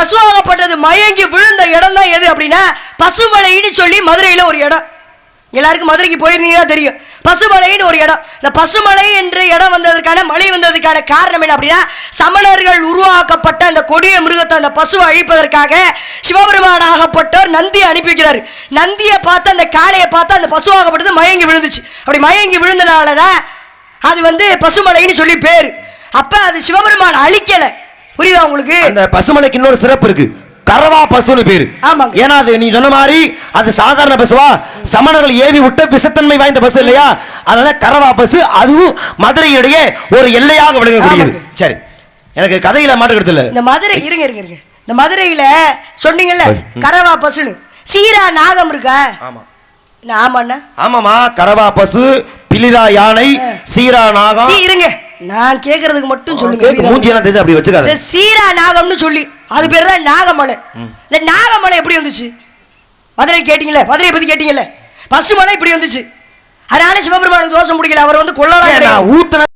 பசுவாகப்பட்டது மயங்கி விழுந்த இடம் தான் எது அப்படின்னா பசுமலைன்னு சொல்லி மதுரையில் ஒரு இடம். எல்லாருக்கும் மதுரைக்கு போயிருந்தீங்கன்னா தெரியும். பசுமலைன்னு ஒரு இடம். இந்த பசுமலை என்ற இடம் வந்ததற்கான மழை வந்ததுக்கான காரணம் என்ன அப்படின்னா சமணர்கள் உருவாக்கப்பட்ட அந்த கொடிய மிருகத்தை அந்த பசுவை அழிப்பதற்காக சிவபெருமான் ஆகப்பட்டோர் நந்தியை அனுப்பி வைக்கிறார் நந்தியை பார்த்து அந்த காளையை பார்த்து அந்த பசுவாகப்பட்டது மயங்கி விழுந்துச்சு. அப்படி மயங்கி விழுந்தனால தான் அது வந்து பசுமலைன்னு சொல்லி பேர். அப்போ அது சிவபெருமான் அழிக்கலை. புரியுதா உங்களுக்கு? அந்த பசுமலைக்கு இன்னொரு சிறப்பு இருக்கு. கரவா பசுன்னு பேரு. ஆமாங்க. ஏன்னா அது நீ சொன்ன மாதிரி அது சாதாரண பசுவா? சமணர்கள் ஏவி விட்ட விஷத்தன்மை வாய்ந்த பசு இல்லையா? அதனால கரவா பசு அதுவும் மதுரையுடைய ஒரு எல்லையாக விளங்கக்கூடியது. சரி. எனக்கு கதையில மாட்டுக்கிறது இல்ல. இந்த மதுரை இருங்க இருங்க இருங்க. இந்த மதுரையில சொன்னீங்கல்ல கரவா பசுன்னு. சீரா நாகம் இருக்கா? ஆமா. ஆமாண்ணா? ஆமாமா கரவா பசு பிலிரா யானை சீரா நாகம். இருங்க. நான் கேக்குறதுக்கு மட்டும் சொல்லுங்க? மூஞ்சி எல்லாம் தெரிஞ்சு அப்படி வச்சுக்காத. சீரா நாகம்னு சொல்லி அது பேர் தான் நாகமலை இந்த நாகமலை எப்படி வந்துச்சு? மதுரை கேட்டீங்கல்ல? மதுரையை பத்தி கேட்டீங்கல்ல? பசுமலை இப்படி வந்துச்சு. அதனால சிவபெருமானுக்கு தோஷம் முடிக்கல அவர் வந்து கொள்ளலாம். ஊத்துன